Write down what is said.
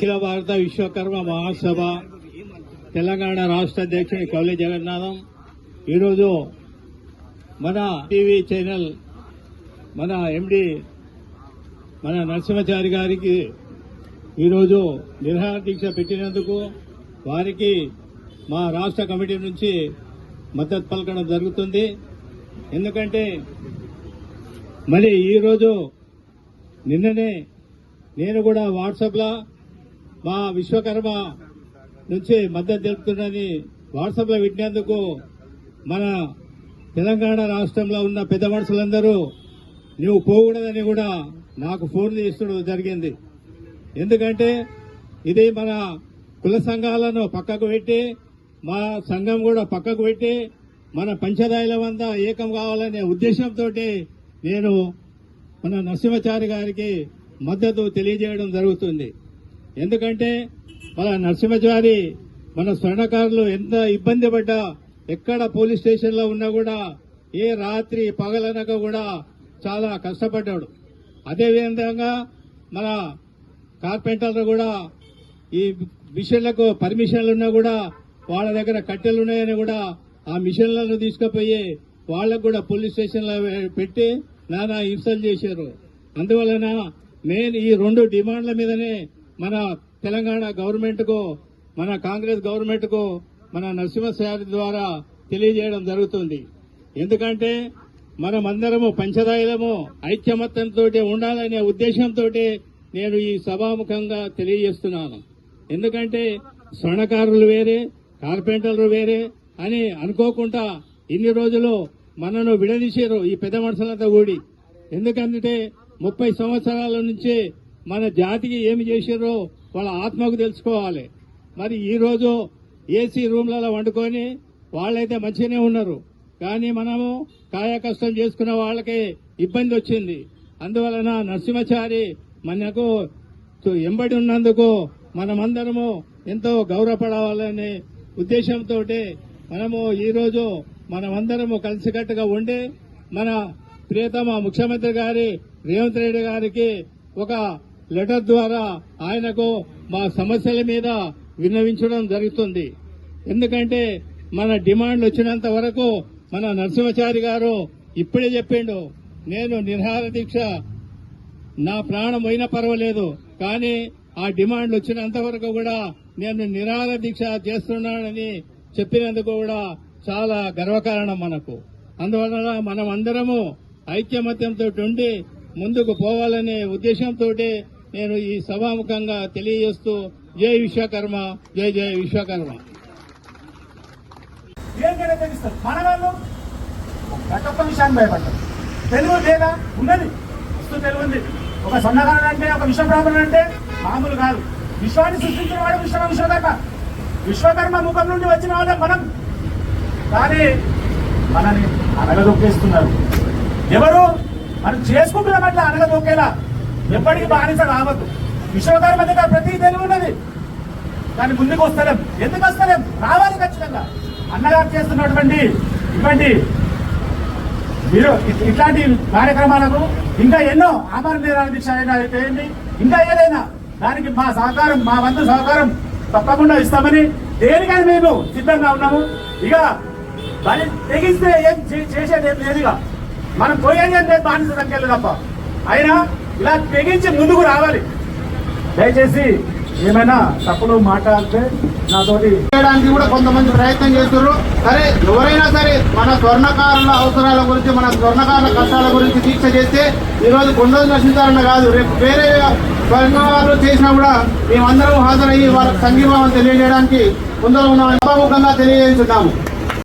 అఖిల భారత విశ్వకర్మ మహాసభ తెలంగాణ రాష్ట్ర అధ్యక్షుని కౌలి జగన్నాథం. ఈరోజు మన టీవీ ఛానల్ మన ఎండి మన నరసింహచారి గారికి ఈరోజు నిరహార దీక్ష పెట్టినందుకు వారికి మా రాష్ట్ర కమిటీ నుంచి మద్దతు పలకడం జరుగుతుంది. ఎందుకంటే మరి ఈరోజు నిన్ననే నేను కూడా వాట్సాప్లో మా విశ్వకర్మ నుంచి మద్దతు తెలుపుతుందని వాట్సాప్లో విట్టినందుకు మన తెలంగాణ రాష్ట్రంలో ఉన్న పెద్ద మనుషులందరూ నువ్వు పోకూడదని కూడా నాకు ఫోన్ చేస్తడం జరిగింది. ఎందుకంటే ఇది మన కుల సంఘాలను పక్కకు పెట్టి మా సంఘం కూడా పక్కకు పెట్టి మన పంచదాయిల వంద ఏకం కావాలనే ఉద్దేశంతో నేను మన నరసింహచారి గారికి మద్దతు తెలియజేయడం జరుగుతుంది. ఎందుకంటే మన నరసింహచారి మన స్వర్ణకారులు ఎంత ఇబ్బంది పడ్డా ఎక్కడ పోలీస్ స్టేషన్లో ఉన్నా కూడా ఏ రాత్రి పగలనక కూడా చాలా కష్టపడ్డాడు. అదేవిధంగా మన కార్పెంటర్లు కూడా ఈ మిషన్లకు పర్మిషన్లు ఉన్నా కూడా వాళ్ళ దగ్గర కట్టెలు ఉన్నాయని కూడా ఆ మిషన్లను తీసుకుపోయి వాళ్ళకు కూడా పోలీస్ స్టేషన్లో పెట్టి నానా హింసలు చేశారు. అందువలన మెయిన్ ఈ రెండు డిమాండ్ల మీదనే మన తెలంగాణ గవర్నమెంట్కు మన కాంగ్రెస్ గవర్నమెంట్కు మన నరసింహశారి ద్వారా తెలియజేయడం జరుగుతుంది. ఎందుకంటే మనమందరము పంచదాయలము ఐక్యమత్యంతో ఉండాలనే ఉద్దేశంతో నేను ఈ సభాముఖంగా తెలియజేస్తున్నాను. ఎందుకంటే స్వర్ణకారులు వేరే కార్పెంటర్లు వేరే అని అనుకోకుండా ఇన్ని రోజులు మనను విడదీశారు ఈ పెద్ద మనుషులంతా కూడి. ఎందుకంటే ముప్పై సంవత్సరాల నుంచి మన జాతికి ఏమి చేశారో వాళ్ళ ఆత్మకు తెలుసుకోవాలి. మరి ఈరోజు ఏసీ రూమ్లలో వండుకొని వాళ్ళైతే మంచిగానే ఉన్నారు. కానీ మనము కాయ కష్టం చేసుకున్న వాళ్ళకి ఇబ్బంది వచ్చింది. అందువలన నరసింహచారి మనకు ఎంబడి ఉన్నందుకు మనమందరము ఎంతో గౌరవపడవాలనే ఉద్దేశంతో మనము ఈరోజు మనమందరము కలిసికట్టుగా ఉండి మన ప్రియతమ ముఖ్యమంత్రి గారి రేవంత్ రెడ్డి గారికి ఒక లెటర్ ద్వారా ఆయనకు మా సమస్యల మీద విన్నవించడం జరుగుతుంది. ఎందుకంటే మన డిమాండ్లు వచ్చినంత వరకు మన నరసింహచారి గారు ఇప్పుడే చెప్పిండు నేను నిర్హార దీక్ష నా ప్రాణం అయినా పర్వాలేదు కానీ ఆ డిమాండ్లు వచ్చినంత వరకు కూడా నేను నిరాహార దీక్ష చేస్తున్నానని చెప్పినందుకు కూడా చాలా గర్వకారణం మనకు. అందువలన మనం అందరము ఐక్యమత్యంతో ఉండి ముందుకు పోవాలనే ఉద్దేశంతో నేను ఈ సభాముఖంగా తెలియజేస్తూ జై విశ్వకర్మ జై జై విశ్వకర్మ విషయాన్ని తెలుగు లేదా ఉన్నది? వస్తు తెలుగు ఉంది. ఒక సన్నగారు అంటే ఒక విశ్వబ్రాహ్మణుడు అంటే మామూలు కాదు. విశ్వాన్ని సృష్టించిన వాడు విశ్వ విశ్వకర్మ. విశ్వకర్మ ముఖం నుండి వచ్చిన వాళ్ళే మనం. కానీ మనని అనగదొక్కేస్తున్నారు. ఎవరు? మనం చేసుకుంటున్నాం అట్లా అనగదొక్కేలా? ఎప్పటికీ బానిస కావద్దు. విశ్వకర్మ దగ్గర ప్రతి తెలివి ఉన్నది. కానీ ముందుకు వస్తలేం. ఎందుకు వస్తలేం? రావాలి ఖచ్చితంగా. అన్నగారు చేస్తున్నటువంటి ఇటువంటి మీరు ఇట్లాంటి కార్యక్రమాలకు ఇంకా ఎన్నో ఆమరణ నిరాహార దీక్ష అయినా చేయండి ఇంకా ఏదైనా దానికి మా సహకారం మా వంతు సహకారం తప్పకుండా ఇస్తామని దేనికైనా మేము సిద్ధంగా ఉన్నాము. ఇక దాన్ని తెగిస్తే ఏం చే- చేసేది ఏం లేదు ఇక మనం పోయేది అంటే బానిస సంఖ్యలు తప్ప. అయినా ఇలా తెగించి ముందుకు రావాలి. దయచేసి ఏమైనా తప్పులు మాట్లాడితే నాతోటి చేయడానికి కూడా కొంతమంది ప్రయత్నం చేస్తున్నారు సరే ఎవరైనా సరే మన స్వర్ణకారుల అవసరాల గురించి మన స్వర్ణకారుల కష్టాల గురించి దీక్ష చేస్తే ఈ రోజు కొండలు నశించాలన్న కాదు. రేపు వేరే స్వర్ణకారులు చేసినా కూడా మేమందరం హాజరయ్యి వాళ్ళకి సంఘీభావం తెలియజేయడానికి ముందర ఉన్న సభాముఖంగా తెలియజేస్తున్నాము.